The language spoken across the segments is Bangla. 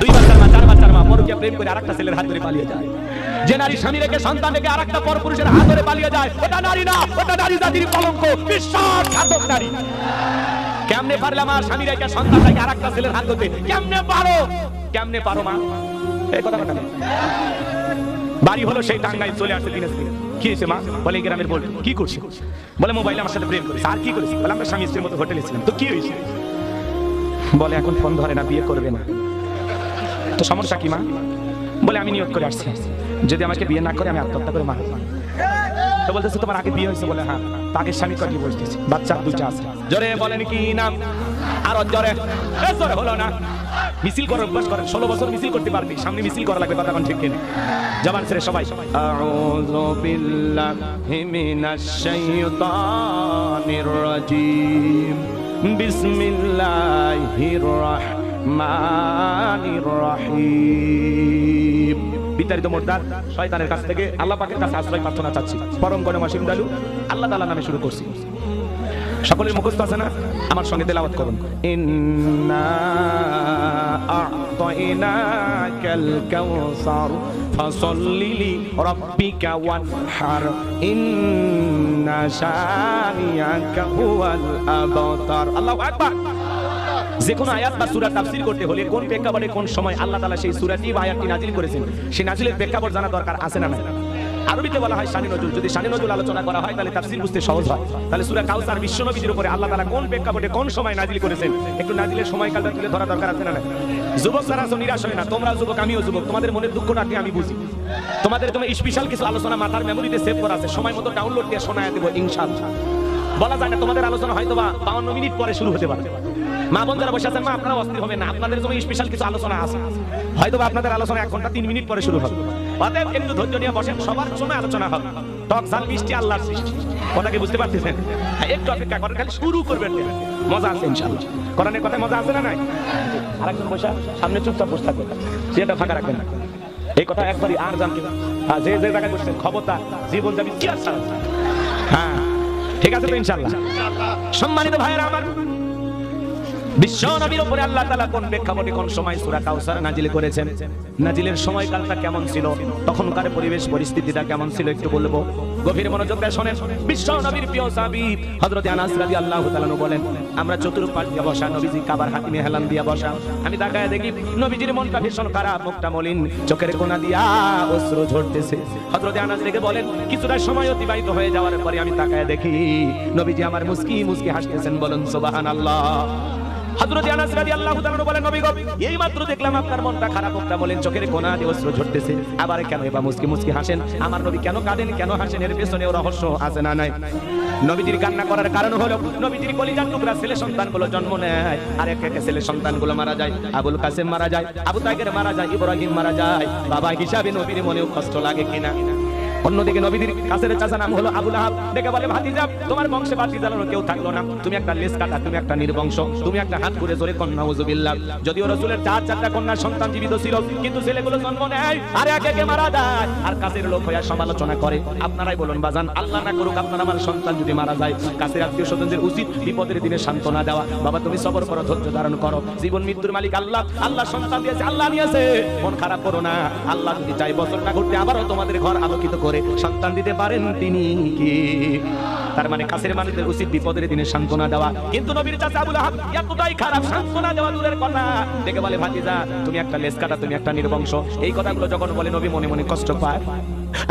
দুই বাচ্চার মা চার বাচ্চার মা পরকিয়া প্রেম করে আরেকটা ছেলের হাত ধরে পালিয়ে যায়। যে নারী স্বামী রেখে সন্তান রেখে আরেকটা পর পুরুষের হাত ধরে পালিয়ে যায়, ওটা নারী না, ওটা নারী জাতির কলঙ্ক বিশ্বাসঘাতক নারী। কেমনে পারলে আমার স্বামী রেখে সন্তান রেখে আরেকটা ছেলের হাত ধরতে? কেমনে পারো? কেমনে পারো মা? এই কথা কথা বাড়ি হলো সেই টাঙ্গাই চলে আসছে দিন কি হয়েছে মা? বলে গ্রামের বল কি করছে বলে মোবাইলে আমার সাথে প্রেম আর কি করেছে বলে, আমরা স্বামী স্ত্রীর মতো হোটেলে ছিলাম। তো কি হয়েছে? বলে, এখন ফোন ধরে না, বিয়ে করবে না। তো সমস্যা কি, মা? বলে আমি নিয়োগ করে আসছি। যদি আমাকে বিয়ে না করে, আমি আত্মহত্যা করে মারব। তো বলতেছে, তোমার আগে বিয়ে হয়েছে বলে হ্যাঁ তাকে স্বামী কটি বলতেছি। বাচ্চা দুইটা আছে। জোরে বলেন কি নাম? আর জোরে। জোরে হলো না। মিছিল করে অভ্যাস করেন। ষোলো বছর মিছিল করতে পারবি। সামনে মিছিল করা লাগবে এখন ঠিক কিনা। জবান ছেড়ে সবাই। আউযু বিসমিল্লাহির রাহমানির রাহিম। বিতাড়িত মোর্দার, শয়তানের কাছ থেকে আল্লাহ পাকের কাছে আশ্রয় প্রার্থনা চাচ্ছি। পরম গণমাসিম দালু, আল্লাহ তাআলা নামে শুরু করছি। সকলের মুখস্থ আছে না? আমার সঙ্গে তেলাওয়াত করুন। ইন্না আ'তাইনাকাল কাউসার, ফাসাল্লি লি রাব্বিকা ওয়ানহার। ইন্না শানিয়াকা হুয়াল আবতার। আল্লাহু আকবার। যে কোনো আয়াত বা সূরা তাফসীর করতে হলে কোন প্রেক্ষাপটে কোন সময় আল্লাহ তাআলা সেই সূরাটি বা আয়াতটি নাজিল করেছেন, সেই নাজিলের প্রেক্ষাপট জানা দরকার আছে না আরবিতে বলা হয় শানি নজরুল যদি শানি নজরুল আলোচনা করা হয়, তাহলে তাফসীর বুঝতে সহজ হয়। তাহলে সূরা কাউসার বিশ্ব নবীর উপরে আল্লাহ তাআলা কোন প্রেক্ষাপটে কোন সময় নাজিল করেছেন, একটু নাজিলের সময়কালটা তুলে ধরা দরকার আছে না নাই? যুবক আছো, নিরাশ হয় না তোমরা যুবক, আমিও যুবক, তোমাদের মনের দুঃখটা কি আমি বুঝি। তোমাদের তুমি স্পেশাল কিছু আলোচনা মাথার মেমোরিতে সেভ করা আছে, সময় মতো ডাউনলোড দিয়ে শোনায় দেবো ইনশাআল্লাহ। বলা যায় না তোমাদের আলোচনা হয়তো বা বাউন্ন মিনিট পরে শুরু হতে পারে। মা বোন যারা বসে আছেন মা আপনারা অস্থির হবে না। আপনাদের জন্য স্পেশাল কিছু আলোচনা আছে। হয়তো আপনাদের আলোচনা এক ঘণ্টা তিন মিনিট পরে শুরু হবে। অতএব একটু ধৈর্য নিয়ে বসেন সবার জন্য আলোচনা হবে। টক ঝাল মিষ্টি সৃষ্টি। কথা বুঝতে পারতেছেন? হ্যাঁ, একটু অপেক্ষা করেন খালি শুরু করবেন। মজা আছে ইনশাআল্লাহ। মজা আছে না নাই? আরেকজন বসে সামনে চুপচাপ বসে সেটা ফাঁকা রাখবেন না। এই কথা একবারই আর জানতে যে যে জায়গায় বসছেন খবরদার জীবন যাবি কি আর ছাড়া। হ্যাঁ ঠিক আছে তো ইনশাআল্লাহ। সম্মানিত ভাইয়েরা আমার উপরে আল্লাহ কোন প্রেক্ষাপটে কোন সময় সূরা কাউসার নাজিল করেছেন? নাজিলের সময়কালটা কেমন ছিল? তখনকার পরিবেশ পরিস্থিতিটা কেমন ছিল একটু বলব? গভীর মনোযোগ শুনেন। প্রিয় আনাস বলেন, আমরা চতুর্পাশ দিয়ে বসা, নবীজি কাবার হেলান দিয়া বসা। আমি তাকায় দেখি নবীজির মনটা ভীষণ খারাপ, মুখটা মলিন, চোখের কোণা দিয়া অশ্রু ঝরতেছে। আনাস বলেন, কিছুটা সময় অতিবাহিত হয়ে যাওয়ার পরে আমি তাকায় দেখি নবীজি আমার মুস্কি মুস্কি হাসতেছেন বলেন, সুবহানাল্লাহ। রহস্য না নাই? কান্না করার কারণ হলো ছেলে জন্ম নেয় মারা যায়, আবুল কাসেম মারা যায়, আবু তাইগের মারা যায়, ইব্রাহিম মারা যায়, বাবা হিসাবে নবীর মনেও কষ্ট লাগে কিনা? অন্যদিকে নবীদের কাছের চাচা নাম হলো আবুল আহাব। দেখে বলে, ভাতিজা, তোমার বংশে ভাতিজার কেউ থাকল না। তুমি একটা লেস কাটা, তুমি একটা নির্বংশ, তুমি একটা হাত করে জোরে কন্যা উজুবিল্লাহ যদিও রসুলের চার চারটা কন্যা সন্তান জীবিত ছিল, কিন্তু ছেলেগুলো জন্ম নেয়, আর এক একে মারা যায়। আর কাছের লোক হইয়া সমালোচনা করে। আপনারাই বলুন, বাজান, আল্লাহ না করুক আপনার আমার সন্তান যদি মারা যায়। কাছের আত্মীয় স্বজনদের উচিত বিপদের দিনে সান্ত্বনা দেওয়া। বাবা, তুমি সবর করো, ধৈর্য ধারণ করো। জীবন মৃত্যুর মালিক আল্লাহ। আল্লাহ সন্তান দিয়েছে, আল্লাহ নিয়েছে। মন খারাপ করো না। আল্লাহ যদি চাই বছরটা ঘুরতে, আবারও তোমাদের ঘর আলোকিত করে সন্তান দিতে পারেন তিনি কি? তার মানে কাছের মানুষদের উচিত বিপদের দিনে সান্ত্বনা দেওয়া। কিন্তু নবীর চাচা আবুল আহাব এতটাই খারাপ, সান্ত্বনা দেওয়া দূরের কথা। দেখে বলে, ভাতিজা, তুমি একটা লেস কাটা, তুমি একটা নির্বংশ এই কথাগুলো যখন বলে, নবী মনে মনে কষ্ট পায়।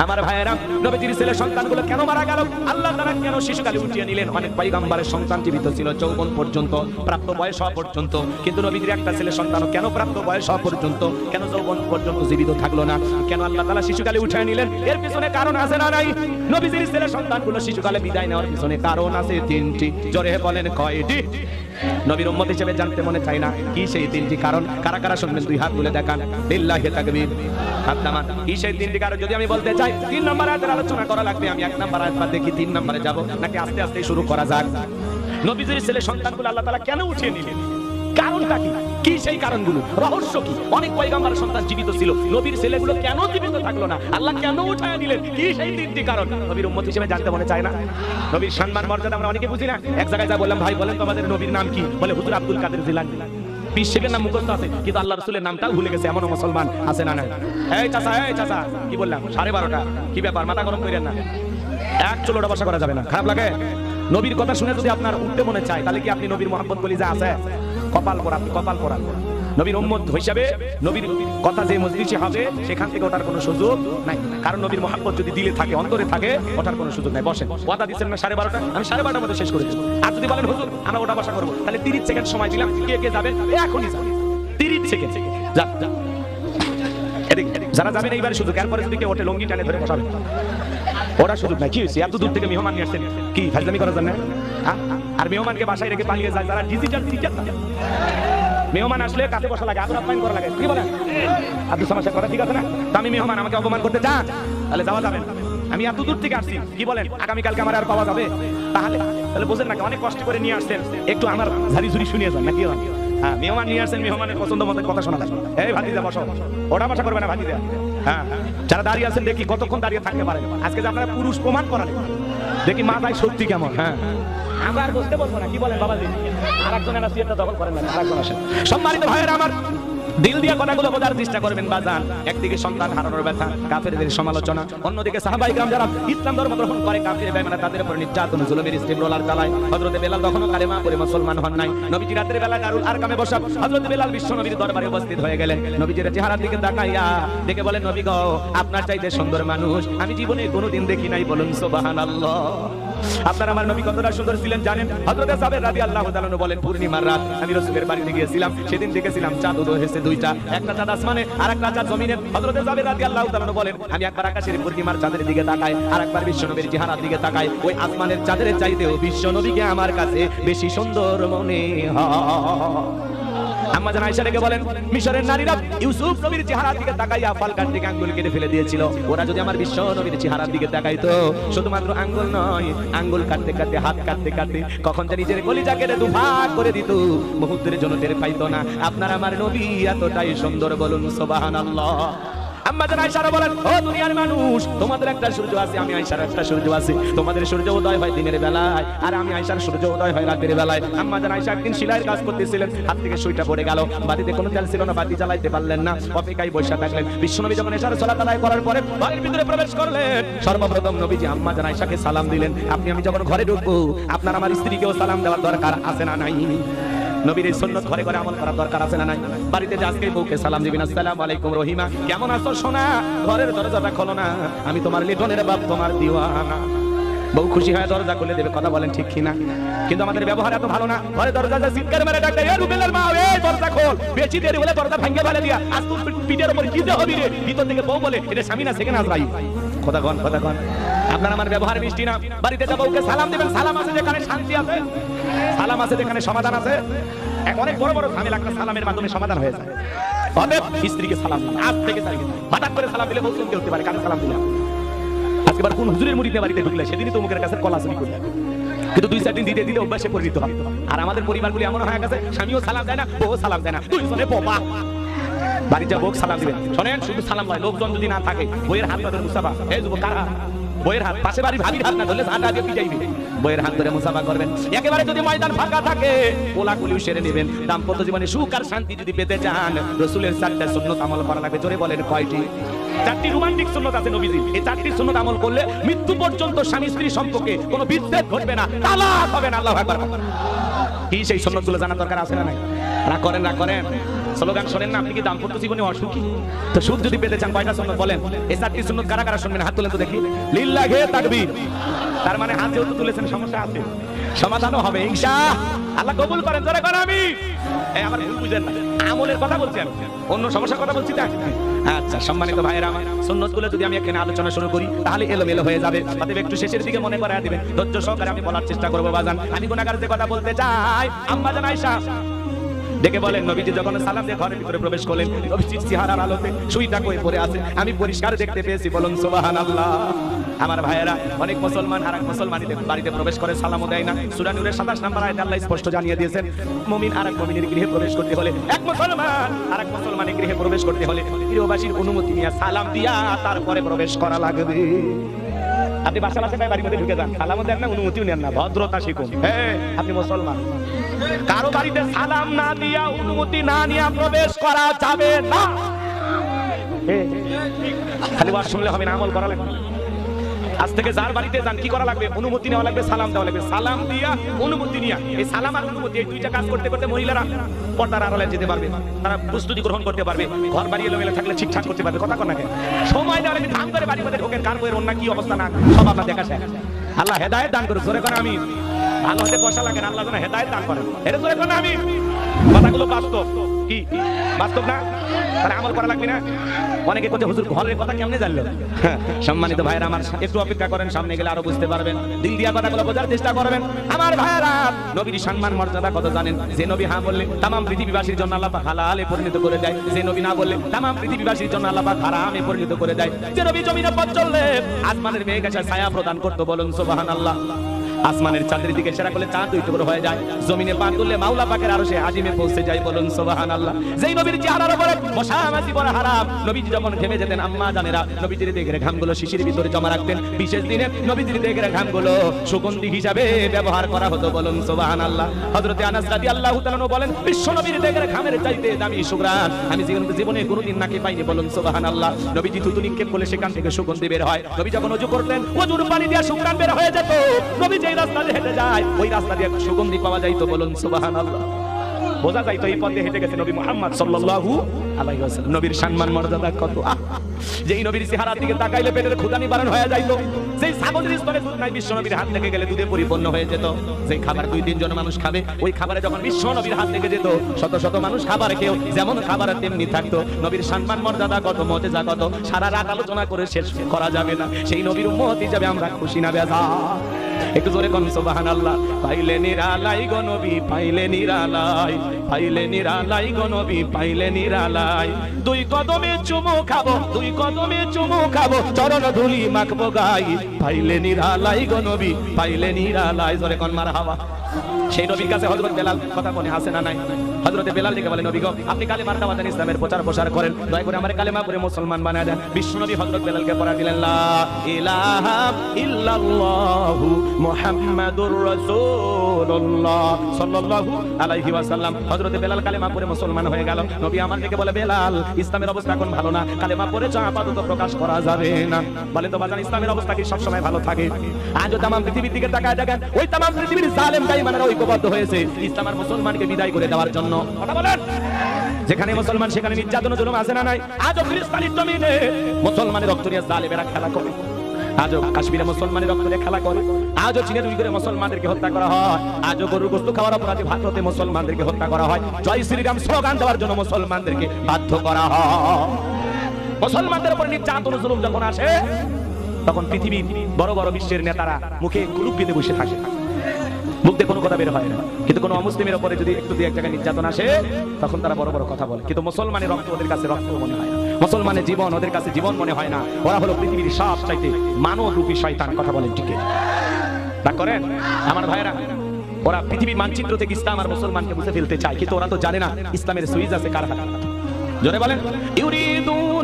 আমার ভাইয়েরা, নবীজির ছেলে সন্তানগুলো কেন মারা গেল? আল্লাহ তারা কেন শিশুকালে উঠিয়ে নিলেন? অনেক পয়গাম্বারের সন্তান জীবিত ছিল, যৌবন পর্যন্ত, প্রাপ্ত বয়স হওয়া পর্যন্ত। কিন্তু নবীজির একটা ছেলে সন্তান কেন প্রাপ্ত বয়স হওয়া পর্যন্ত? কেন যৌবন পর্যন্ত জীবিত থাকল না? কেন আল্লাহ তালা শিশুকালে উঠিয়ে নিলেন? এর পিছনে কারণ আছে না নাই? নবীজির ছেলে সন্তানগুলো শিশুকালে বিদায় নেওয়ার পিছনে কারণ আছে তিনটি। জোরে বলেন কয়টি? নবীর উম্মত হিসেবে জানতে মনে চাই না কি সেই তিনটি কারণ? কারা কারা শুনবেন? দুই হাত তুলে দেখান। লিল্লাহি তাকবীর। হাত নামান কি সেই তিনটি কারণ? যদি আমি বলতে চাই তিন নম্বর আয়াতের আলোচনা করা লাগবে, আমি এক নম্বর আয়াত বাদ দেখি, তিন নম্বরে যাব, নাকি আস্তে আস্তে শুরু করা যাক? নবীজির ছেলে সন্তানগুলো আল্লাহ তাআলা কেন উঠিয়ে নিলেন? কারণটা কি? কি সেই কারণগুলো? রহস্য কি? অনেক পয়গাম্বার সন্তান জীবিত ছিল, নবীর ছেলেগুলো কেন জীবিত থাকল না? আল্লাহ কেন উঠায় দিলেন? কি সেই তিনটি কারণ? নবীর উম্মত হিসেবে জানতে মনে চায় না? নবীর সম্মান, মর্যাদা আমরা অনেকে বুঝি না। এক জায়গায় যা বললাম, ভাই বলেন তোমাদের নবীর নাম কি? বলে হুজুর আব্দুল কাদের জিলানী। বিশ শেখের নাম মুখস্থ আছে, কিন্তু আল্লাহ রসুলের নামটাও ভুলে গেছে এমন মুসলমান আছে না না এই চাচা এই চাচা, কি বললাম? সাড়ে বারোটা, কি ব্যাপার, মাথা গরম করেন না। এক চলো ওটা বসা করা যাবে না, খারাপ লাগে? নবীর কথা শুনে যদি আপনার উঠতে মনে চায়, তাহলে কি আপনি নবীর মোহাম্মদ বলি যা আছে? কপাল পরা কপাল পরা নবীর উম্মত হিসাবে নবীর কথা যে মজলিসে হবে, সেখান থেকে ওঠার কোনো সুযোগ নাই। কারণ নবীর মোহাম্মদ যদি দিলে থাকে, অন্তরে থাকে, ওঠার কোনো সুযোগ নাই। বসেন। কথা দিচ্ছেন না সাড়ে বারোটা? আমি সাড়ে বারোটার মধ্যে শেষ করে দেবো। আর যদি বলেন, হুজুর, আমরা ওটা বসা করব। তাহলে তিরিশ সেকেন্ড সময় দিলাম। কে কে যাবেন এখনই যাবেন তিরিশ সেকেন্ড। যা যা। যারা যাবেন এইবার সুযোগ। এরপরে যদি কেউ ওঠে, লঙ্গি টানে ধরে বসাবে। ওরা সুযোগ নাই। কি হয়েছে? এত দূর থেকে মেহমান নিয়ে আসছেন। কি, ফাজলামি করার জন্য? হ্যাঁ? আর মেহমানকে বাসায় রেখে পালিয়ে যায়। যারা ডিজিটাল টিচার মেহমান আসলে কাছে বসা লাগে আগ্রহ করা লাগে। কি বলেন? আব্দুল সমস্যা কথা ঠিক আছে না? আমি মেহমান, আমাকে অপমান করতে চান? তাহলে যাওয়া যাবে। না। আমি এত দূর থেকে আসছি, কি বলেন? আগামীকালকে আমার আর পাওয়া যাবে? তাহলে তাহলে বোঝেন নাকি, অনেক কষ্ট করে নিয়ে আসছেন। একটু আমার ঝাড়ি ঝুড়ি শুনিয়ে যান, নাকি হ্যাঁ? মেহমান নিয়ে আসছেন, মেহমানের পছন্দ মতো কথা শোনা যায় এই ভাতিজা, বসো। ওটা বসা করবে না ভাতিজা। হ্যাঁ যারা দাঁড়িয়ে আছেন, দেখি কতক্ষণ দাঁড়িয়ে থাকতে পারেন আজকে যে আপনারা পুরুষ প্রমাণ করালেন, দেখি মাথায় সত্যি কেমন হ্যাঁ। আমরা আর বসতে বলব না। কি বলেন বাবাজি? আর একজনের সিটটা দখল করেন না আর একজন আসেন। সম্মানিত ভাইয়েরা আমার দিল দিয়া কথাগুলো বোঝার চেষ্টা করবেন বাজান। একদিকে সন্তান হারানোর ব্যথা, কাফেরদের সমালোচনা। অন্যদিকে সাহাবাই গ্রাম যারা ইসলাম ধর্ম গ্রহণ করে, কাফের বেমানা তাদের উপর নির্যাতন, জুলুমের স্টিম রোলার চালায়। হযরতে বেলাল তখনও কালেমা করে মুসলমান হন নাই। নবীজি রাতের বেলা দারুল আরকামে বসা, হযরতে বেলাল বিশ্ব নবীর দরবারে উপস্থিত হয়ে গেলেন। নবীজির চেহারার দিকে তাকাইয়া দেখে বলেন, নবী গো, আপনার চাইতে সুন্দর মানুষ, আমি জীবনে কোনোদিন দেখি নাই। বলুন, সুবহানাল্লাহ। আপনার আমার নবী কতটা সুন্দর ছিলেন জানেন? হযরতে সাবের রাদিয়াল্লাহু তাআলা বলেন, পূর্ণিমার রাত, আমি রাসূলের বাড়িতে গিয়েছিলাম, সেদিন দেখেছিলাম চাঁদ উদয় হয়েছে দুইটা, একটা চাঁদ আসমানে আর একটা চাঁদ জমিনে। হযরতে সাবের রাদিয়াল্লাহু তাআলা বলেন, আমি একবার আকাশের প্রতিমার চাঁদের দিকে তাকাই আর একবার বিশ্বনবীর চেহারার দিকে তাকাই। ওই আসমানের চাঁদের চাইতেও বিশ্বনবীকে আমার কাছে বেশি সুন্দর মনে হয়। বলেন, মিশরের নারীরা ইউসুফ নবীর চেহারার দিকে তাকাইয়া ফালকার দিকে আঙ্গুল কেটে ফেলে দিয়েছিল। ওরা যদি আমার বিশ্ব নবীর চেহারার দিকে তাকাইতো, শুধুমাত্র আঙ্গুল নয়, আঙ্গুল কাটতে কাটতে, হাত কাটতে কাটতে, কখন যে নিজের কলিজা কেটে দুভাগ করে দিত, মুহূর্তের জন্য টের পাইতো না। আপনার আমার নবী এতটাই সুন্দর বলুন, সুবহানাল্লাহ। আম্মা জান আয়েশারা বলেন, ও দুনিয়ার মানুষ, তোমাদের একটা সূর্য আছে, আমি আয়েশার একটা সূর্য আছে। তোমাদের সূর্য উদয় হয় দিনের বেলায়, আর আমি আয়েশার সূর্য উদয় হয় রাতের বেলায়। আম্মা জান আয়েশা একদিন সেলাইয়ের কাজ করতেছিলেন, হাত থেকে সুইটা পড়ে গেল বাড়িতে কোনো তেল ছিল না, বাতি জ্বালাইতে পারলেন না, অপেক্ষায় বসে থাকলেন। বিশ্বনবী যখন সালাত করার পরে বাড়ির ভিতরে প্রবেশ করলেন, সর্বপ্রথম নবীজি আম্মা জান আয়েশাকে সালাম দিলেন, আপনি, আমি যখন ঘরে ঢুকবো, আপনার আমার স্ত্রীকেও সালাম দেওয়ার দরকার আছে না নাই? নবীর এই সুন্নত ঘরে ঘরে আমল করার দরকার আছে না নাই? বাড়িতে যে আজকে বউকে সালাম দিবেন, আসসালামু আলাইকুম রহিমা, কেমন আছো সোনা? ঘরের দরজাটা খোলো না, আমি তোমার লিটনের বাপ, তোমার দিওয়ানা। বউ খুশি হয়ে দরজা খুলে দেবে, কথা বলেন ঠিক কিনা? কিন্তু আমাদের ব্যবহার এত ভালো না। ঘরে দরজা যা চিৎকার মেরে ডাকতে, এ রুবেলের মা এই দরজা খোল। বেশি দেরি হলে দরজা ভাঙে ফেলে দিয়া, আজ তুই পিঠের উপর কি হবি রে? ভিতর থেকে বউ বলে, এটা স্বামী না, সেখানে আসবাই কথা কন কথা কন। আপনার আমার ব্যবহার মিষ্টি না। বাড়িতে যা বউকে সালাম দিবেন, সালাম আছে যেখানে শান্তি আছে? সালাম আছে যেখানে সমাধান আছে। অনেক বড় বড় ঝামেলা একটা সালামের মাধ্যমে সমাধান হয়ে যায়। অতএব স্ত্রীকে সালাম আজ থেকে হঠাৎ করে সালাম দিলে চমকে উঠতে পারে কানে সালাম দিলাম? আজকে বার কোন হুজুরের মুড়িতে বাড়িতে ঢুকলে সেদিনই তো মুখের কাছে কলা চুরি করলে কিন্তু দুই চার দিন দিতে দিতে অভ্যাসে পরিণত হবে আর আমাদের পরিবারগুলি এমন হয়ে গেছে স্বামীও সালাম দেয় না বউ সালাম দেয় না। দুইজনে বোবা। বাড়ি যা বউ সালাম দিবেন। শোনেন শুধু সালাম নয় লোকজন যদি না থাকে বইয়ের হাত ধরে মুসাফা এই যুবক কার? হাত বইয়ের হাত, পাশে বাড়ি ভাবির হাত না ধরলে হাত আগে পিটাইবে বইয়ের হাত ধরে মুসাফা করবেন। একেবারে যদি ময়দান ফাঁকা থাকে, কোলাকুলিও সেরে নেবেন। দাম্পত্য জীবনে সুখ আর শান্তি যদি পেতে চান, রসুলের চারটা সুন্নত আমল করা লাগবে জোরে বলেন কয়টি? চারটি রোমান্টিক সুন্নত আছে নবীজি এই চারটি সুন্নত আমল করলে মৃত্যু পর্যন্ত স্বামী স্ত্রী সম্পর্কে কোনো বিচ্ছেদ ঘটবে না, তালাক হবে না, আল্লাহ কি সেই সুন্নতগুলো জানা দরকার আছে না নাই? করেন, রাগ করেন। স্লোগান শোনেন না, আপনি কি দাম্পত্য জীবনে অসুখী? তো সুখ যদি পেতে চান, কয়টা সুন্নত বলেন? এই চারটি সুন্নত কারা কারা শুনবেন? হাত তুলেন তো দেখি। লিল্লাহে তাকবীর। তার মানে হাত যেহেতু তুলেছেন, সমস্যা আছে। সমাধানও হবে, ইনশা আল্লাহ কবুল করেন, জোরে করেন আমি। এই, আমার ভুল বুঝেন না। আমলের কথা বলছি আমি। অন্য সমস্যার কথা বলছি না আচ্ছা সম্মানিত ভাইয়েরা, আমার সুন্নতগুলো যদি আমি এখানে আলোচনা শুরু করি, তাহলে এলোমেলো হয়ে যাবে। অতএব একটু শেষের দিকে মনে করায় দিবেন। ধৈর্য সহকারে আমি বলার চেষ্টা করব, বাজান। আমি গুণাগারদের কথা বলতে চাই, আম্মা জান আয়েশা। ডেকে বলেন নবীজি, যখন দিয়ে ঘরের ভিতরে প্রবেশ করলেন নবীজির চেহারার আলোতে সুইটা কই পড়ে আছে। আমি পরিষ্কার দেখতে পেয়েছি, বলুন সুবহানাল্লাহ। আমার ভাইয়েরা, অনেক মুসলমান আর এক মুসলমানিতে বাড়িতে প্রবেশ করে সালামও দেয় না। সূরা নূরের 27 নম্বর আয়াতে আল্লাহ স্পষ্ট জানিয়ে দিয়েছেন, মুমিন আর এক মুমিনের গৃহে প্রবেশ করতে হলে, এক মুসলমান আর এক মুসলমানের গৃহে প্রবেশ করতে হলে গৃহবাসীর অনুমতি নিয়ে সালাম দিয়া তারপরে প্রবেশ করা লাগবে। আপনি বাসা বাসা বাড়ির মধ্যে ঢুকে যান, সালামও দেন না, অনুমতিও নেন না, ভদ্রতা শিখুন। হ্যাঁ আপনি মুসলমান। কারও বাড়িতে সালাম না দিয়া, অনুমতি না নিয়ে প্রবেশ করা যাবে না। খালি ওয়াজ শুনলে হবে না, আমল করা লাগবে। আজ থেকে যার বাড়িতে যান, কি করা লাগবে? অনুমতি নেওয়া লাগবে, সালাম দেওয়া লাগবে। সালাম দিয়া অনুমতি নিয়া, এই সালাম আর অনুমতি, এই দুইটা কাজ করতে করতে মহিলারা পর্দার আড়ালে যেতে পারবে। তারা প্রস্তুতি গ্রহণ করতে পারবে। ঘর বাড়ি এলোমেলো থাকলে ঠিকঠাক করতে পারবে, কথা কোন সময় দেওয়া লাগবে, ধান করে বাড়ির মধ্যে ঢোকেন, কার বইয়ের অন্য কি অবস্থা না? সব আপনার দেখা আল্লাহ হেদায়েত দান করুক, জোরে করে আমি ভালো হতে পয়সা লাগে না আল্লাহ যেন দান করেন। এটা জোরে করে আমি। কথাগুলো বাস্তব। কি বাস্তব না? তাহলে আমল করা লাগবে না? অনেকে কোথায় হুজুর ঘরের কথা কেমনে জানলো? হ্যাঁ, সম্মানিত ভাইরা আমার একটু অপেক্ষা করেন সামনে গেলে আরও বুঝতে পারবেন। দিল দিয়া কথাগুলো বোঝার চেষ্টা করবেন। আমার ভাইরা নবীর সম্মান মর্যাদা কত জানেন? যে নবী হ্যাঁ বললে তামাম পৃথিবীবাসীর জন্য আল্লাহ হালালে পরিণত করে দেয়। যে নবী না বললে তামাম পৃথিবীবাসীর জন্য আল্লাহ হারামে পরিণত করে দেয়। যে নবী জমিনে পথ চললে আসমানের এসে ছায়া প্রদান করতে বলুন সুবহানাল্লাহ। আসমানের চাঁদের দিকে সেরা করলে চাঁদ দুই টুকরো হয়ে যায়। জমিনে পা তুললে মাওলা পাকের আরও সে আজিমে পৌঁছে যায় বলুন সোবাহান আল্লাহ যেই নবীর চেহারার উপরে বসামাজি বড় হারাম, নবীজি যখন ঘেমে যেতেন, আম্মা জানেরা, নবীজির দেখে ঘামগুলো শিশির ভিতরে জমা রাখতেন। বিশেষ দিনে নবীজির দেখে ঘামগুলো সুগন্ধি হিসাবে ব্যবহার করা হতো বলুন সোবাহান আল্লাহ হযরতে আনাস রাদিয়াল্লাহু তাআলা বলেন, বিশ্ব নবীর দেখে ঘামের চাইতে দামি সুগ্রাণ আমি জীবনে জীবনে কোনোদিন নাকি পাইনি বলুন সোবাহান আল্লাহ নবীজি থুতু নিক্ষেপ করলে সেখান থেকে সুগন্ধি বের হয়। নবী যখন ওযু করতেন ওযুর পানি দিয়ে সুগ্রাণ বের হয়ে যেত। নবী যেই রাস্তা দিয়ে হেঁটে যায়, ওই রাস্তা দিয়ে সুগন্ধি পাওয়া যাইতো বলুন, সুবহানাল্লাহ। বোঝা যাইতো এই পথে হেঁটে গেছে নবী মুহাম্মদ সাল্লাল্লাহু আলাইহি ওয়াসাল্লাম। নবীর সম্মান, মর্যাদা কত? যেই নবীর চেহারার দিকে তাকাইলে পেটের ক্ষুধা নিবারণ হয়ে যাইতো। যেই ছাগলের স্তনে দুধ নাই, বিশ্ব নবীর হাত থেকে গেলে দুধে পরিপূর্ণ হয়ে যেত। যেই খাবার দুই তিনজন মানুষ খাবে, ওই খাবারে যখন বিশ্ব নবীর হাত থেকে যেত, শত শত মানুষ খাবার খেয়েও যেমন খাবার তেমনি থাকতো। নবীর সম্মান, মর্যাদা কত মজেজা কত, সারা রাত আলোচনা করে শেষ করা যাবে না। সেই নবীর উম্মত হিসাবে আমরা খুশি না বেজা একটু জোরে কোন, সুবহানাল্লাহ। পাইলে নিরালাই গো পাইলে নিরালাই। পাইলে নিরালাই গো পাইলে নিরালাই। দুই কদমে চুমু খাব, দুই কদমে চুমু খাব, চরণ ধুলি মাখবো গাই। পাইলে নিরালাই গো পাইলে নিরালাই। জোরে কোন মার হাওয়া সেই নবীর কাছে হযরত বেলাল কথা মনে আছে না নাই? হযরতে বেলাল ডেকে বলে, নবী গো, আপনি কালেমার দাওয়াত ইসলামের প্রচার প্রসার করেন। দয়া করে আমার কালেমা করে মুসলমান বানায় দেন। বিশ্ব নবী হযরত বেলালকে পড়া দিলেন, লা ইলাহা ইল্লাল্লাহু মুহাম্মাদুর রাসূলুল্লাহ সাল্লাল্লাহু আলাইহি ওয়াসাল্লাম। হযরতে বেলাল কালেমা পড়ে মুসলমান হয়ে গেল। নবী আমার দিকে বলে, বেলাল, ইসলামের অবস্থা এখন ভালো না। কালেমা পড়ে চা আপাতত প্রকাশ করা যাবে না। বলে, তো বাজান, ইসলামের অবস্থা কি সব সময় ভালো থাকে? আজও তামাম পৃথিবীর দিকে তাকায় দেখেন, ওই তামাম পৃথিবীর জালেম বেঈমানেরা ঐক্যবদ্ধ হয়েছে। ইসলাম আর মুসলমানকে বিদায় করে দেওয়ার জন্য বলেন। যেখানে মুসলমান, সেখানে নির্যাতন জুলুম আছে না নাই? আজও খ্রিস্টানির জমিনে মুসলমানের রক্ত নিয়ে জালেমেরা খেলা করে। আজও কাশ্মীরে মুসলমানের রক্ত নিয়ে খেলা করে। আজও চীনে দুই করে মুসলমানদেরকে হত্যা করা হয়। আজও গরুর গোস্ত খাওয়ার অপরাধে ভারতে মুসলমানদেরকে হত্যা করা হয়। জয় শ্রীরাম স্লোগান দেওয়ার জন্য মুসলমানদেরকে বাধ্য করা হয়। মুসলমানদের উপর নির্যাতন জুলুম যখন আসে, তখন পৃথিবীর বড় বড় বিশ্বের নেতারা মুখে কুলুপ বেঁধে বসে থাকে। মুখ দিয়ে কোনো কথা বের হয় না। কিন্তু কোনো অমুসলিমের উপরে যদি একটু দুই এক জায়গায় নির্যাতন আসে, তখন তারা বড় বড় কথা বলে। কিন্তু মুসলমানের রক্ত ওদের কাছে রক্ত মনে হয় না। মুসলমানের জীবন ওদের কাছে জীবন মনে হয় না। ওরা হলো পৃথিবীর সব চাইতে মানব রূপী শয়তান, কথা বলেন ঠিক তা করেন? আমার ভাইরা ওরা পৃথিবীর মানচিত্র থেকে ইসলাম আর মুসলমানকে মুছে ফেলতে চায়, কিন্তু ওরা তো জানে না ইসলামের সুইজ আছে কার হাতে। জোরে বলেন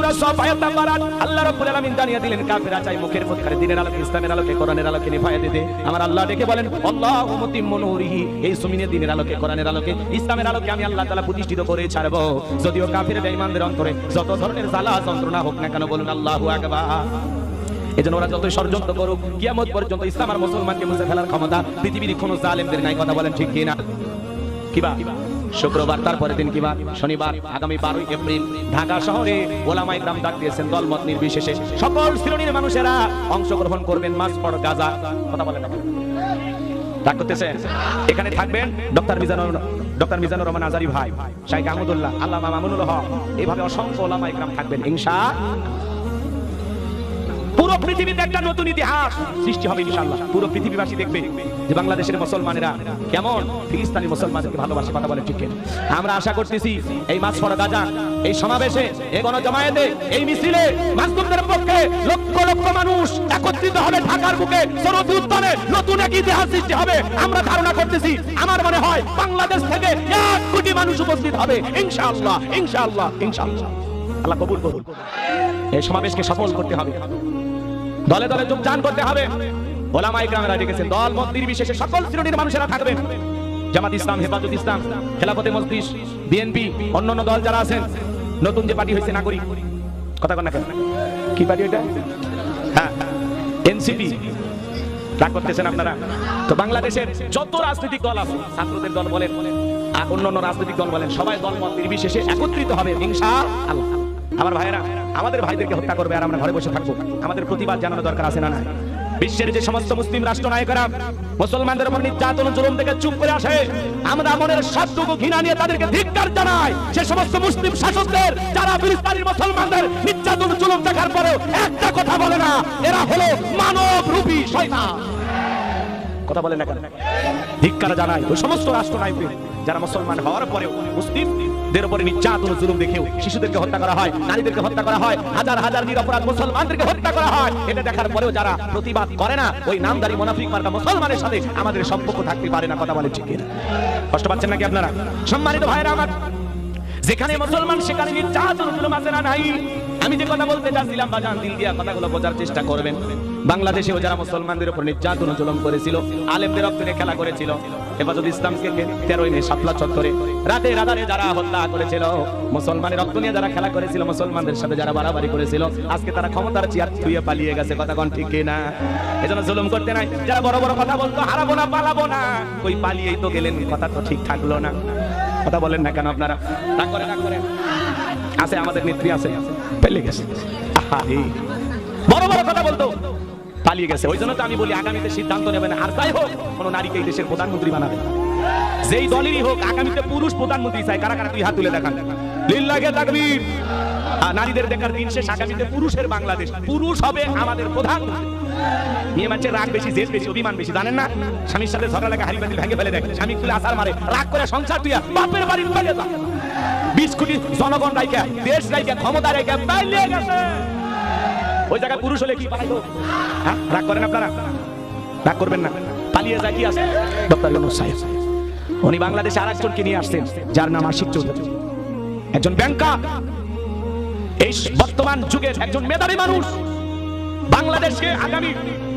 সূরা সফ আয়াত 8 আল্লাহ রাব্বুল আলামিন জানিয়ে দিলেন, কাফেররা চাই মুখের প্রতিকারে দিনের আলোকে, ইসলামের আলোকে, কোরআনের আলোকে নিভায়া দিতে আমার আল্লাহ ডেকে বলেন, আল্লাহু মুতিম্মু নূরিহি। এই জমিনে দিনের আলোকে, কোরআনের আলোকে, ইসলামের আলোকে আমি আল্লাহ তাআলা প্রতিষ্ঠিত করে ছাড়ব। যদিও কাফের বেঈমানদের অন্তরে যত ধরনের জ্বালা, যন্ত্রণা হোক না কেন বলুন, আল্লাহু আকবার। এজন্য ওরা যতই ষড়যন্ত্র করুক, কিয়ামত পর্যন্ত ইসলাম আর মুসলমানকে মুছে ফেলার ক্ষমতা পৃথিবীর কোনো জালেমদের নাই। কথা বলেন ঠিক কিনা? কিবা শুক্রবার তারপরে দিন কিবা শনিবার, আগামী বারোই এপ্রিল। ঢাকা শহরে ওলামাই গ্রাম ডাক দিয়েছেন দলমত নির্বিশেষে। সকল শ্রেণির মানুষেরা অংশগ্রহণ করবেন মাস পর গাজা। কথা বলেন ডাক করতেছেন এখানে থাকবেন ডক্টর মিজানুর ডক্টর মিজানুর রহমান আজারি ভাই, শাইখ আহমদুল্লাহ, আল্লামা মামুনুল হক। এইভাবে অসংখ্য ওলামাই গ্রাম থাকবেন, ইনশা পৃথিবীতে একটা নতুন ইতিহাস সৃষ্টি হবে ইনশাআল্লাহ। পুরো পৃথিবীবাসী দেখবে যে বাংলাদেশের মুসলমানেরা কেমন ফিলিস্তানি মুসলমানদেরকে ভালোবাসে, কথা বলে, ঠিক আমরা আশা করতেছি এই মাছ পড়া গাজা এই সমাবেশে, এই গণজমায়েতে, এই মিছিলে মাসদুমদের পক্ষে লক্ষ লক্ষ মানুষ একত্রিত হবে ঢাকার বুকে। সরতি উত্তরে নতুন এক ইতিহাস সৃষ্টি হবে। আমরা ধারণা করতেছি, আমার মনে হয় বাংলাদেশ থেকে এক কোটি মানুষ উপস্থিত হবে। ইনশাআল্লাহ ইনশাআল্লাহ ইনশাআল্লাহ। আল্লাহ কবুল করুন এই সমাবেশকে সফল করতে হবে। দলে দলে যোগদান করতে হবে। ওলামাই গ্রামেরা ডেকেছেন, দল মত নির্বিশেষে সকল শ্রেণির মানুষেরা থাকবেন জামাত ইসলাম, হেফাজত ইসলাম, খেলাফতে মজলিস, বিএনপি, অন্যান্য দল যারা আছেন, নতুন যে পার্টি হয়েছে নাগরিক, কথা কন না কেন? কি পার্টি এটা হ্যাঁ এনসিপি। রাগ করতেছেন আপনারা? তো বাংলাদেশের যত রাজনৈতিক দল আছে, ছাত্রদের দল বলেন আর অন্যান্য রাজনৈতিক দল বলেন, সবাই দল মত নির্বিশেষে একত্রিত হবে হিংসা আল্লাহ আমার ভাইয়েরা, আমাদের ভাইদেরকে হত্যা করবে আর আমরা ঘরে বসে থাকব। আমাদের প্রতিবাদ জানানো দরকার আছে না বিশ্বের যে সমস্ত মুসলিম রাষ্ট্র নায়কেরা মুসলমানদের উপর নির্যাতন জুলুম থেকে চুপ করে আসে, আমরা মনের সবটুকু ঘৃণা নিয়ে তাদেরকে ধিক্কার জানাই সে সমস্ত মুসলিম শাসকদের, যারা ফিলিস্তিনি মুসলমানদের নির্যাতন জুলুম দেখার পরেও একটা কথা বলে না, এরা হলো মানব রূপী শয়তান। কথা বলেন না কেন? ধিক্কার জানাই ওই সমস্ত রাষ্ট্র নায়ককে, যারা মুসলমান হওয়ার পরেও মুসলিমদের উপরে নির্যাতন জুলুম দেখেও শিশুদেরকে হত্যা করা হয়, নারীদেরকে হত্যা করা হয়, হাজার হাজার নিরপরাধ মুসলমানদেরকে হত্যা করা হয়। এটা দেখার পরেও যারা প্রতিবাদ করে না, ওই নামদারি মার্কা মুসলমানের সাথে আমাদের সম্পর্ক থাকতে পারে না, কথা বলে ঠিক কষ্ট পাচ্ছেন নাকি আপনারা? সম্মানিত ভাইরা আমার, যেখানে মুসলমান, সেখানে নির্যাতন জুলুম আছে না নাই? আমি যে কথা বলতে চাচ্ছিলাম, বাজান, দিল দিয়া কথাগুলো বোঝার চেষ্টা করবেন। বাংলাদেশেও যারা মুসলমানদের উপর নির্যাতন জুলুম করেছিল আলেমদের রক্ত নিয়ে খেলা করেছিল হেফাজত ইসলামকে তেরোই মে সাতলা চত্বরে। রাতে রাধারে যারা হত্যা করেছিল মুসলমানের রক্ত নিয়ে যারা খেলা করেছিল মুসলমানদের সাথে যারা বাড়াবাড়ি করেছিল আজকে তারা ক্ষমতার চেয়ার ছুঁয়ে পালিয়ে গেছে কথা কোন ঠিক না এজন্য জুলুম করতে নাই। যারা বড় বড় কথা বলতো হারাবো না পালাবো না। ওই পালিয়েই তো গেলেন কথা তো ঠিক থাকল না। কথা বলেন না কেন আপনারা? রাগ করে রাগ করেন আছে আমাদের নেত্রী আছে। পেলে গেছে। আহা, বড় বড় কথা বলতো। পালিয়ে গেছে। ওই জন্য তো আমি বলি, আগামীতে সিদ্ধান্ত নেবেন। আর তাই হোক, কোন নারীকে এই দেশের প্রধানমন্ত্রী বানাবে। যেই দলেরই হোক, আগামীতে পুরুষ প্রধানমন্ত্রী চাই। কারা কারা, তুই হাত তুলে দেখান। নারীদের দেখার দিন শেষ। আগামীতে পুরুষের বাংলাদেশ। পুরুষ হবে আমাদের প্রধানমন্ত্রী। মেয়ে মানুষের রাগ বেশি, জেদ বেশি, অভিমান বেশি। জানেন না? স্বামীর সাথে ঝগড়া লাগে ভেঙে ফেলে দেয়। স্বামী খুলে আসার মারে। রাগ করে সংসার তুই বাপের বাইরে যা। বিশ কোটি জনগণ রাইকা দেশ রাইকা ক্ষমতা পাইলে গেছে। ওই জায়গায় পুরুষ হলে কি? পালাইতো হ্যাঁ? রাগ করেন আপনারা? রাগ করবেন না। পালিয়ে যায়, কি আছে? ডক্টর ইউনুস সাহেব, উনি বাংলাদেশে আর একজনকে নিয়ে আসছেন, যার নাম আশিক চৌধুরী। একজন ব্যাংকা এই বর্তমান যুগের একজন মেধাবী মানুষ। বাংলাদেশকে আগামী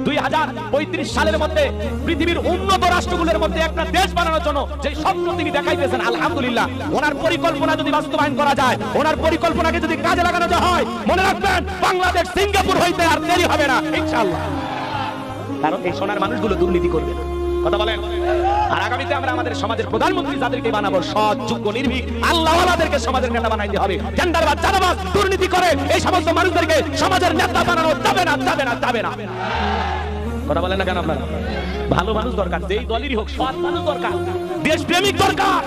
দুই হাজার পঁয়ত্রিশ সালের মধ্যে পৃথিবীর উন্নত রাষ্ট্রগুলোর মধ্যে একটা দেশ বানানোর জন্য যে স্বপ্ন তিনি দেখাইতেছেন, আলহামদুলিল্লাহ। ওনার পরিকল্পনা যদি বাস্তবায়ন করা যায়, ওনার পরিকল্পনাকে যদি কাজে লাগানো হয়, মনে রাখবেন, বাংলাদেশ সিঙ্গাপুর হইতে আর দেরি হবে না, ইনশাআল্লাহ। কারণ এই সোনার মানুষগুলো দুর্নীতি করবে। কথা বলেন? আর আগামীতে আমরা আমাদের সমাজের প্রধানমন্ত্রী যাদেরকে বানাবো, সৎ, যোগ্য, নির্ভীক আল্লাহ আল্লাহদেরকে সমাজের নেতা বানাইতে হবে। টেন্ডারবাজ চাঁদাবাজ, দুর্নীতি করে এই সমস্ত মানুষদেরকে সমাজের নেতা বানানো যাবে না যাবে না যাবে না। কথা বলেন না কেন আপনারা? ভালো মানুষ দরকার, যেই দলেরই হোক, সৎ মানুষ দরকার দেশ প্রেমিক দরকার।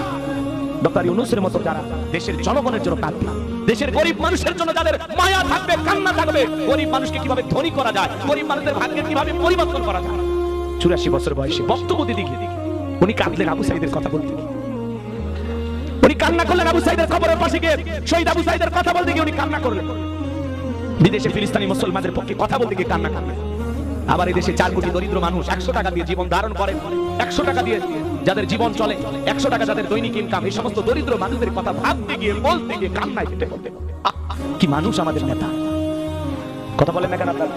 ডক্টর ইউনুসের মতো যারা দেশের জনগণের জন্য কাঁদবে দেশের গরিব মানুষের জন্য যাদের মায়া থাকবে, কান্না থাকবে, গরিব মানুষকে কীভাবে ধনী করা যায়, গরিব মানুষের ভাগ্যের কীভাবে পরিবর্তন করা যায়? চুরাশি বছর বয়সে বক্তব্য দিদি গিয়ে উনি কাঁদলেন আবু সাইদের কথা বলতে উনি কান্না করলেন আবু সাইদের খবরের পাশে গিয়ে, শহীদ আবু সাইদের কথা বলতে গিয়ে উনি কান্না করলেন। বিদেশে ফিলিস্তিনি মুসলমানদের পক্ষে কথা বলতে গিয়ে কান্না করলেন। আবার এই দেশে চার কোটি দরিদ্র মানুষ একশো টাকা দিয়ে জীবন ধারণ করে। একশো টাকা দিয়ে যাদের জীবন চলে, একশো টাকা যাদের দৈনিক ইনকাম এই সমস্ত দরিদ্র মানুষদের কথা ভাবতে গিয়ে, বলতে গিয়ে কান্নায় ফেটে বলতে কি মানুষ আমাদের নেতা? কথা বলেন না কেন আপনারা?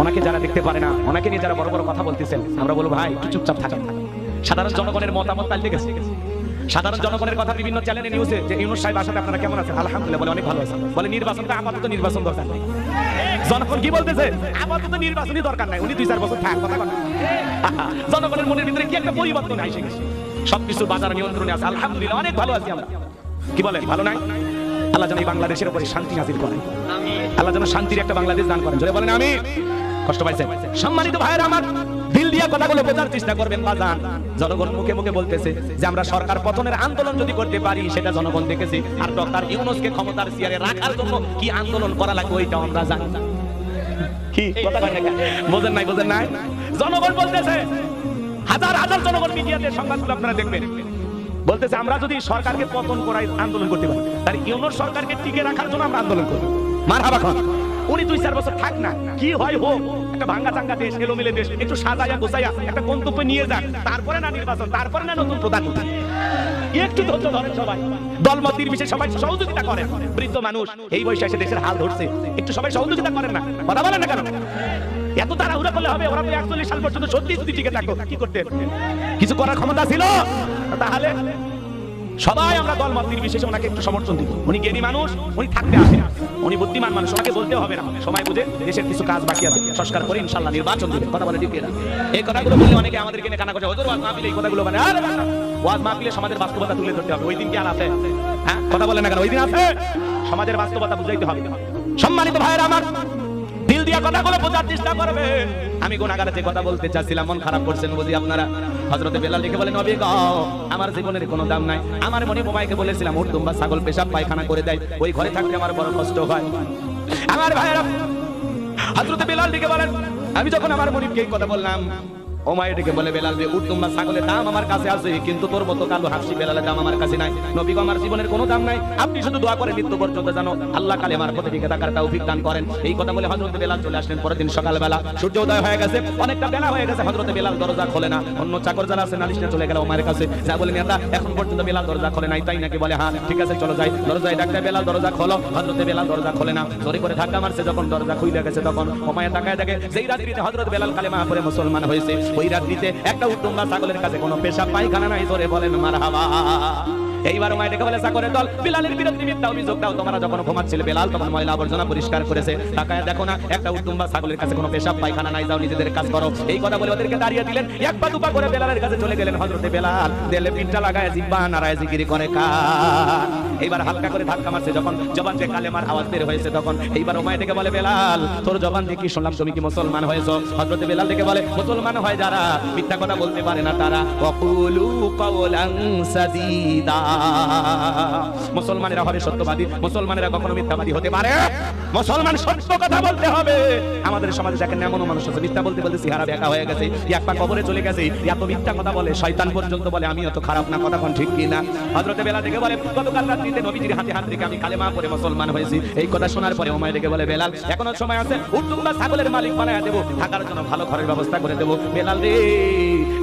ওনাকে যারা দেখতে পারে না, ওনাকে নিয়ে যারা বড় বড় কথা বলতেছেন, আমরা বলব, ভাই, একটু চুপচাপ থাকেন। সাধারণ জনগণের মতামত পাল্টে গেছে। সাধারণ জনগণের কথা বিভিন্ন চ্যানেলে নিউজে যে ইউনুস সাহেব আসাতে আপনারা কেমন আছেন? আলহামদুলিল্লাহ বলে অনেক ভালো আছে। বলে নির্বাচনটা আপাতত নির্বাচন দরকার নেই। জনগণ কি বলতেছে? আপাতত নির্বাচনই দরকার নাই। উনি দুই চার বছর থাক কথা কথা জনগণের মনের ভিতরে কি একটা পরিবর্তন আইসে গেছে? সবকিছু বাজার নিয়ন্ত্রণে আছে। আলহামদুলিল্লাহ অনেক ভালো আছি আমরা। কি বলেন ভালো নাই? আল্লাহ যেন এই বাংলাদেশের উপরে শান্তি নাজিল করেন। আল্লাহ যেন শান্তির একটা বাংলাদেশ দান করেন। জোরে বলেন আমি কষ্ট পাইছেন? সম্মানিত ভাইয়েরা আমার দিল কথাগুলো বোঝার চেষ্টা করবেন বাজান। জনগণ মুখে মুখে বলতেছে যে আমরা সরকার পতনের আন্দোলন যদি করতে পারি, সেটা জনগণ দেখেছি। আর ডক্টর ইউনুসকে ক্ষমতার চেয়ারে রাখার জন্য কি আন্দোলন করা লাগবে ওইটা আমরা জানি। কি? কথা? বোঝেন নাই বোঝেন নাই? জনগণ বলতেছে, হাজার হাজার জনগণ মিডিয়াতে সংবাদগুলো আপনারা দেখবেন। বলতেছে, আমরা যদি সরকারকে পতন করাই আন্দোলন করতে পারি, তাহলে ইউনোর সরকারকে টিকে রাখার জন্য আমরা আন্দোলন করব। মার হাবা খান, উনি দুই চার বছর থাক না, কি হয় হোক একটা ভাঙ্গা চাঙ্গা দেশ, এলোমেলে দেশ। একটু সাজাইয়া গোছাইয়া একটা গন্তব্যে নিয়ে যাক। তারপরে না নির্বাচন, তারপরে না নতুন প্রধানমন্ত্রী একটু ধৈর্য ধরেন সবাই। দলমত নির্বিশেষে সবাই সহযোগিতা করেন। বৃদ্ধ মানুষ, এই বয়সে এসে দেশের হাল ধরছে। একটু সবাই সহযোগিতা করেন না। কথা বলেন না কেন? এত তারা তাড়াহুড়া করলে হবে, ওরা তো একচল্লিশ সাল পর্যন্ত সত্যি যদি টিকে থাকো কি করতে কিছু করার ক্ষমতা ছিল? তাহলে সবাই আমরা দলমত নির্বিশেষে ওনাকে একটু সমর্থন দিব উনি জ্ঞানী মানুষ, উনি থাকতে আসেন। উনি বুদ্ধিমান মানুষ, ওনাকে বলতে হবে না সময় বুঝে দেশের কিছু কাজ বাকি আছে। সংস্কার করে ইনশাল্লাহ নির্বাচন দিবে কথা বলে ঠিক এই কথাগুলো বললে অনেকে আমাদেরকে নিয়ে কানা করে হজুর, ওয়াজ মাহফিলে এই কথাগুলো মানে আরে ওয়াজ মাহফিলে সমাজের বাস্তবতা তুলে ধরতে হবে। ওই দিন কি আর আছে? হ্যাঁ কথা বলে না কেন? ওই দিন আছে। সমাজের বাস্তবতা বুঝাইতে হবে। সম্মানিত ভাইয়েরা আমার দিল কথাগুলো বোঝার চেষ্টা করবে। আমি যে কথা বলতে চাচ্ছিলাম, মন খারাপ করছেন বুঝি আপনারা? হজরতে বেলাল লিখে বলেন আমার জীবনের কোনো দাম নাই। আমার মনে মোবাইকে বলেছিলাম ওর তোমরা ছাগল পেশাব, পায়খানা করে দেয়। ওই ঘরে থাকতে আমার বড় কষ্ট হয়। আমার ভাইয়েরা হজরতে বেলাল লিখে বলেন, আমি যখন আমার মনিবকে এই কথা বললাম ও মা বলে, বেলাল যে উত্তম বা ছাগলের দাম আমার কাছে আছে, কিন্তু তোর মতো কালো হাসি বেলালের দাম আমার কাছে নাই। নবী আমার জীবনের কোনো দাম নাই। আপনি শুধু দোয়া করে মৃত্যু পর্যন্ত জানো, আল্লাহ কালে আমার পথে টিকে থাকার তৌফিক দান করেন। এই কথা বলে হযরত বেলাল চলে আসলেন পরের দিন সকালবেলা। সূর্য উদয় হয়ে গেছে, অনেকটা বেলা হয়ে গেছে, হযরত বেলাল দরজা খোলে না। অন্য চাকর যারা আছে নালিশ চলে গেল ওমার কাছে। যা বলে, নেতা, এখন পর্যন্ত বেলাল দরজা খোলে নাই। তাই নাকি বলে হ্যাঁ ঠিক আছে, চলো যাই। দরজায় ডাকতে বেলাল, দরজা খোলো। হযরত বেলাল দরজা খোলে না। জোরে করে ধাক্কা মারছে, যখন দরজা খুলে গেছে, তখন ওমায় তাকায় দেখে, যেই রাত্রিতে হযরত বেলাল কালেমা পড়ে মুসলমান হয়েছে ওই রাত্রিতে একটা উত্তম ছাগলের কাছে কোনো পেশা পায়খানা নাই জোরে বলেন মারহাবা। এইবার মায় ডেকে বলে চাকরের দল, বিলালের বিরুদ্ধে মিথ্যা অভিযোগ দাও। তোমরা যখন ঘুমাচ্ছিলে বেলাল, তখন ময়লা আবর্জনা পরিষ্কার করেছে। তাকায় দেখো না, একটা উটুম্বা ছাগলের কাছে কোনো পেশাব, পায়খানা নাই। যাও, নিজেদের কাজ করো। এই কথা বলে ওদেরকে দাঁড়িয়ে দিলেন। এক পা দুপা করে বেলালের কাছে চলে গেলেন হযরতে বেলাল। দেলে পিঠটা লাগায় জিব্বা নারায় জিকিরি করে কার এইবার হালকা করে ধাক্কা মারছে যখন জবান থেকে কালেমার আওয়াজ বের হয়েছে তখন। এইবার ওমায় ডেকে বলে, বেলাল, তোর জবান থেকে কি শুনলাম? তুমি কি মুসলমান হয়েছো? হযরতে বেলাল ডেকে বলে, মুসলমান হয় যারা, মিথ্যা কথা বলতে পারে না তারা। ওয়াকুলু কাওলান সাদীদা। মুসলমানেরা হবে সত্যবাদী, মুসলমানেরা কখনো মিথ্যাবাদী হতে পারে। মুসলমান সত্য কথা বলতে হবে। আমাদের সমাজে দেখেন এমন মানুষ আছে, মিথ্যা বলতে বলতে সিহারা বেকা হয়ে গেছে এক পা কবরে চলে গেছে এত মিথ্যা কথা বলে, শয়তান পর্যন্ত বলে আমি অত খারাপ না, কথা কোন ঠিক কি না? হযরতে বেলা থেকে বলে, গতকাল রাত্রিতে নবীজির হাতে হাত রেখে আমি কালেমা পড়ে মুসলমান হয়েছি। এই কথা শোনার পরে ওমায় ডেকে বলে, বেলাল, এখনও সময় আছে উটুম্বা ছাগলের মালিক বানায় দেবো, থাকার জন্য ভালো ঘরের ব্যবস্থা করে দেবো। বেলাল রে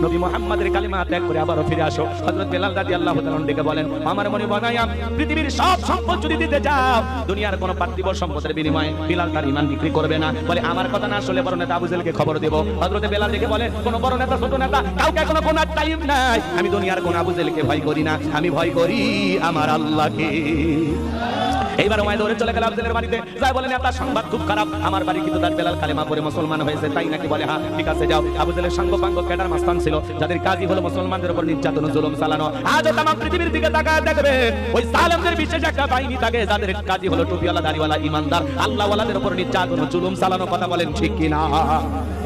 নবী মুহাম্মাদের কালিমা ত্যাগ করে আবারও ফিরে আসো। হযরত বেলাল রাদিয়াল্লাহু তাআলা ডেকে বলেন, আমার মনে বানায়াম পৃথিবীর সব সম্পদ যদি দিতে যাও দুনিয়ার কোনো পার্থিব সম্পদের বিনিময়ে বিলাল তার ইমান বিক্রি করবে না। বলে, আমার কথা না শুনলে বড় নেতা আবু জেলকে খবর দেব। হযরত বেলাল ডেকে বলে কোন বড় নেতা, ছোট নেতা, কাউকে কোনো কোনার টাইম নাই। আমি দুনিয়ার কোন আবু জেলকে ভয় করি না। আমি ভয় করি আমার আল্লাহকে। এইবার ওমায় দৌড়ে চলে গেল আবদুলের বাড়িতে। যাই বলেন আপনার সংবাদ খুব খারাপ। আমার বাড়ি কিন্তু তার বেলাল কালেমা পরে মুসলমান হয়েছে, তাই নাকি বলে হ্যাঁ ঠিক আছে, যাও। আবুজেলের সঙ্গ পাঙ্গ ক্যাডার মাস্তান ছিল, যাদের কাজই হলো মুসলমানদের উপর নির্যাতন জুলুম চালানো। আজও তাম পৃথিবীর দিকে তাকায় দেখবে, ওই সালেমদের বিশেষ একটা বাহিনী থাকে যাদের কাজই হলো টুপিওয়ালা, দাড়িওয়ালা, ইমানদার, আল্লাহওয়ালাদের উপর নির্যাতন জুলুম চালানো কথা বলেন, ঠিক কিনা?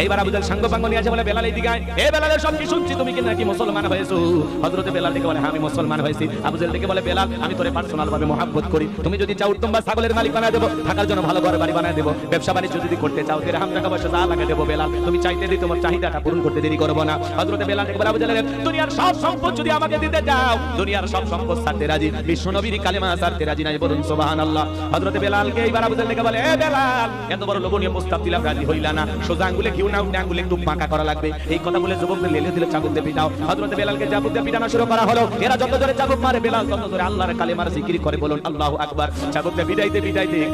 এইবার আবুজেল সঙ্গ পাঙ্গ নিয়ে আসে বলে বেলাল এই দিকে এ বেলালের সব কি শুনছি? তুমি কি নাকি মুসলমান হয়েছো? হযরতে বেলাল দিকে বলে হ্যাঁ আমি মুসলমান হয়েছি। আবুজেল দিকে বলে, বেলাল, আমি তোরে পার্সোনাল ভাবে মহাব্বত করি। তুমি যদি চাও উত্তম ছাগলের মালিক বানায় দেবো, থাকার জন্য ভালো ঘর বাড়ি বানায় দেবো। ব্যবসা বাণিজ্য যদি করতে চাও তেরে হাম টাকা পয়সা যা লাগে দেবো, বেলাল। তুমি চাইতে দিই তোমার চাহিদাটা পূরণ করতে দেরি করব না। হযরতে বেলাল দিকে বলে আবুজেল দুনিয়ার সব সম্পদ যদি আমাকে দিতে যাও দুনিয়ার সব সম্পদ ছাড়তে রাজি। বিশ্ব নবীর কালেমা ছাড়তে রাজি নাই বলুন সুবহানাল্লাহ। হযরতে বেলালকে এইবার আবুজেল দিকে বলে, এ বেলাল, এত বড় লোভনীয় প্রস্তাব দিলাম, রাজি হইলা না। সোজা আঙ্গুলে ঘিউ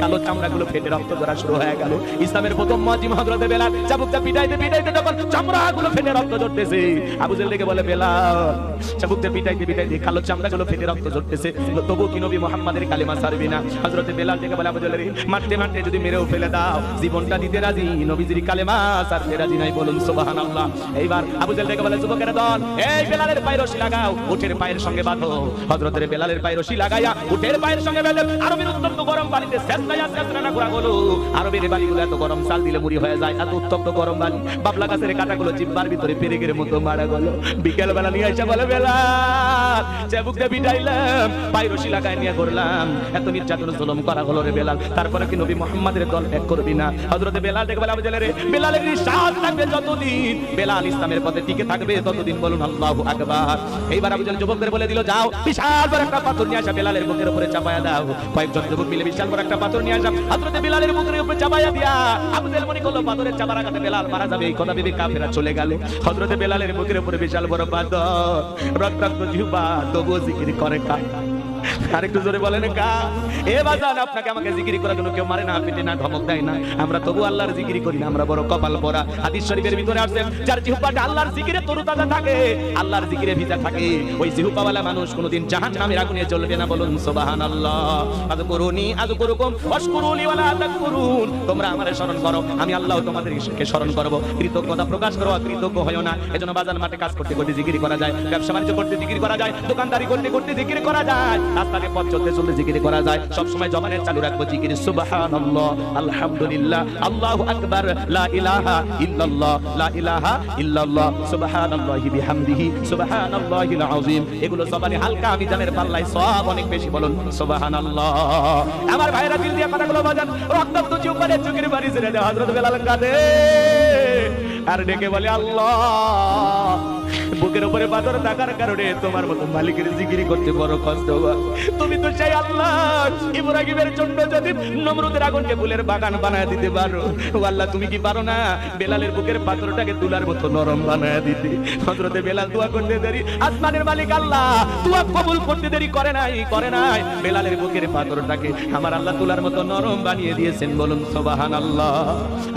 কালো ফেটে রক্ত ইসলামের প্রথম বেলাল। পিটাইতে ফেটে রক্ত ঝরতেছে, আবু বলে, বেলাল পিটাইতে পিটাইতে কালো ফেটে রক্ত ঝরতেছে। তবু কি নবী মুহাম্মাদের কালেমা ছাড়বি না? হযরত বেলাল থেকে বলে, আবু জেল মারতে মারতে যদি মেরেও ফেলে দাও, জীবনটা দিতে রাজি নবীজির কালেমা বলুন, সুবহানাল্লাহ। এইবার আবু জেল থেকে বলে, যুবকের দল, এই বেলালের লাগাও, উঠের পায়ের সঙ্গে বাঁধো। হযরতের বেলালের লাগাইয়া, উঠের পায়ের সঙ্গে বেঁধে উত্তপ্ত গরম পানিতে বালিগুলো এত গরম, চাল দিলে মুড়ি হয়ে যায়, এত উত্তপ্ত গরম বালি। বাবলা গাছের কাটাগুলো ভিতরে মতো মারা গেল। বিকেল বেলা নিয়ে এসে বলে বেলা চাবুক পাইরসি লাগাই নিয়ে করলাম এত নির্যাতন, জুলুম করা হলো রে বেলাল। তারপরে কি নবী মোহাম্মদের দল এক করবি না? হযরতে বেলাল দেখবে আবু জেলে রে, বেলালের শ্বাস থাকবে যতদিন। বেলাল ইসলামের পথে টিকে থাকবে ততদিন বলুন আল্লাহু আকবার। এইবার আবু জেল যুবকদের বলে দিল, যাও, বিশাল বড় একটা পাথর নিয়ে আসা, বেলালের বুকের উপরে চাপায়া দাও। কয়েকজন যুবক মিলে বিশাল বড় একটা পাথর নিয়ে আসা, হযরতে বেলালের বুকের উপরে চাপায়া দিয়া আবু জেল মনে করল, পাথরের চাপার আঘাতে বেলাল মারা যাবে। এই কথা ভেবে কাফেরা চলে গেল। হযরতে বেলালের বুকের উপরে বিশাল বড় পাথর। রক্তাক্ত জিহ্বা, তবুও জিকির করে কায় আরেকটু জোরে বলেন কা এ বাজান, আপনাকে আমাকে জিকিরি করার জন্য কেউ মারে না, পিটে না, ধমক দেয় না। আমরা তবু আল্লাহর জিকিরি করি না, আমরা বড় কপাল পরা। হাদিস শরীফের ভিতরে আছে যার জিহ্বাটা আল্লাহর জিকিরে তরুতাজা থাকে, আল্লাহর জিকিরে ভিজা থাকে। ওই জিহ্বাওয়ালা মানুষ কোনোদিন জাহান্নামের আগুনে জ্বলবে না বলুন, সুবহানাল্লাহ। আযকুরুনি আযকুরুকুম ওয়াশকুরুনি ওয়ালা তাকফুরুন। তোমরা আমারে স্মরণ করো, আমি আল্লাহ তোমাদেরকে স্মরণ করব। কৃতজ্ঞতা প্রকাশ করো কৃতজ্ঞ হয় না। এজন্য বাজার মাঠে কাজ করতে করতে জিকির করা যায়, ব্যবসা বাণিজ্য করতে জিকির করা যায়, দোকানদারি করতে করতে জিকির করা যায়। রাস্তাতে পথ চলতে চলতে জিকির করা যায়। সব সময় জবানের চালু রাখব জিকির। সুবহানাল্লাহ, আলহামদুলিল্লাহ, আল্লাহু আকবার, লা ইলাহা ইল্লাল্লাহ, লা ইলাহা ইল্লাল্লাহ, সুবহানাল্লাহি বিহামদিহি, সুবহানাল্লাহিল আযীম। এগুলো জবানে হালকা আমি মিজানের পাল্লায় সব অনেক বেশি বলুন, সুবহানাল্লাহ। আমার ভাইরা দিল দিয়ে কথাগুলো বাজান রক্তাক্ত চোখে চোখের বাড়ি ছেড়ে দেয় হযরত বেলাল কাঁদে। আর ডেকে বলে, আল্লাহ। বুকের উপরে পাথর থাকার কারণে তোমার মতো মালিকের জিকিরি করতে বড় কষ্ট তুমি তো চাই আল্লাহ, ইব্রাহিমের জন্য যদি নমরুদের আগুনকে ফুলের বাগান বানায় দিতে পারো। ও আল্লাহ, তুমি কি পারো না বেলালের বুকের পাথরটাকে তুলার মতো নরম বানায় দিতে? হযরতে বেলাল দোয়া করতে দেরি, আসমানের মালিক আল্লাহ, দোয়া কবুল করতে দেরি করে নাই করে নাই। বেলালের বুকের পাথরটাকে আমার আল্লাহ তুলার মতো নরম বানিয়ে দিয়েছেন, বলুন সুবহানাল্লাহ।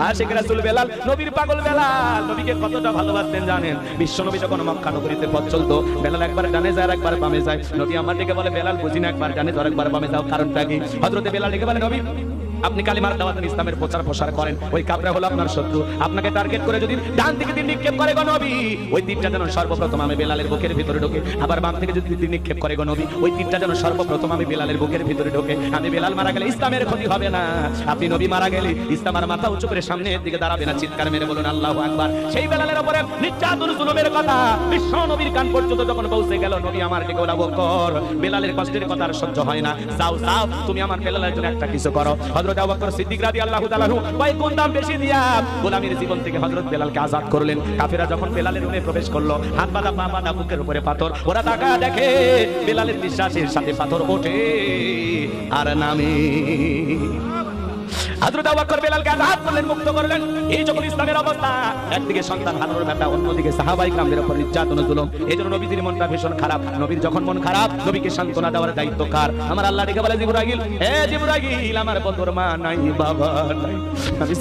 আশিক রাসূল বেলাল, নবীর পাগল বেলাল, নবীকে কতটা ভালোবাসতেন জানেন? বিশ্ব নবী যখন মক্কা নগরীতে পথ চলতো। বেলাল একবার ডানে যায় একবার বামে যায়। নদী আমার দিকে বলে, বেলাল, বুঝি না একবার ডানে যাও একবার বামে যাও। কারণটা কি? হজরতে বেলাল দিকে বলে, নবী আপনি কালিমার দাওয়াত ইসলামের প্রচার প্রসার করেন। ওই কাপড়া হলো আপনার শত্রু। আপনাকে টার্গেট করে যদি ডান দিকে তীর নিক্ষেপ করে গো নবী, ওই তীরটা যেন সর্বপ্রথম আমি বেলালের বুকের ভিতরে ঢোকে। আবার বাম থেকে যদি তীর নিক্ষেপ করে গো নবী, ওই তীরটা যেন সর্বপ্রথম আমি বেলালের বুকের ভিতরে ঢোকে। আমি বেলাল মারা গেলে ইসলামের ক্ষতি হবে না। আপনি নবী মারা গেলে ইসলাম আর মাথা উঁচু করে সামনের দিকে দাঁড়াবে না। চিৎকার মেরে বলুন, আল্লাহু আকবার। সেই বেলালের উপরে নির্যাতন, জুলুমের কথা, বিশ্ব নবীর কান পর্যন্ত যখন পৌঁছে গেল, নবী আমার দিকে ওলা বকর বেলালের কষ্টের কথা আর সহ্য হয় না। যাও যাও, তুমি আমার বেলালের জন্য একটা কিছু করো। হযরত আবু বকর সিদ্দিক রাদিয়াল্লাহু তাআলা ভাই, কোন দাম বেশি দিয়া? গোলামীর জীবন থেকে হযরত বেলালকে আজাদ করলেন। কাফেরা যখন বেলালের রুমে প্রবেশ করল, হাত বাঁধা পা বাঁধা বুকের উপরে পাথর। ওরা তাকা দেখে বেলালের বিশ্বাসের সাথে পাথর ওঠে। আর নামে আমার বন্ধুর নাই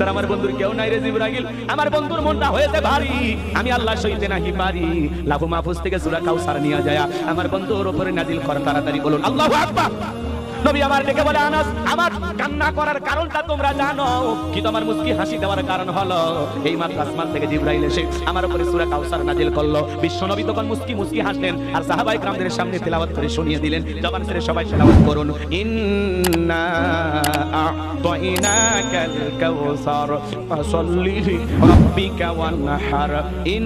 আমার বন্ধুর কেউ নাই রে জিবরাগিল আমার বন্ধুর মনটা হয়েছে ভারী। আমি আল্লাহ সইতে নাহি পারি। লাভু মাহফুজ থেকে সুরা কাউসার নিয়ে যায় আমার বন্ধুর উপরে নাজিল করা, তাড়াতাড়ি বলুন, আল্লাহ আকবার। নবী আমার ডেকে বলে, আনাস, আমার কান্না করার কারণটা তোমরা জানো। কিন্তু আমার মুসকি হাসি দেওয়ার কারণ হলো, এই মাত্র আসমান থেকে জিব্রাইল এসে আমার উপরে সূরা কাউসার নাজিল করল। বিশ্ব নবী তখন মুসকি মুসকি হাসলেন আর সাহাবাই کرامদের সামনে তেলাওয়াত করে শুনিয়ে দিলেন। জবান ছেড়ে সবাই তেলাওয়াত করুন। ইন্না আ'তাইনাকাল কাউসার, ফসল্লি রাব্বিকা ওয়ানহার ইন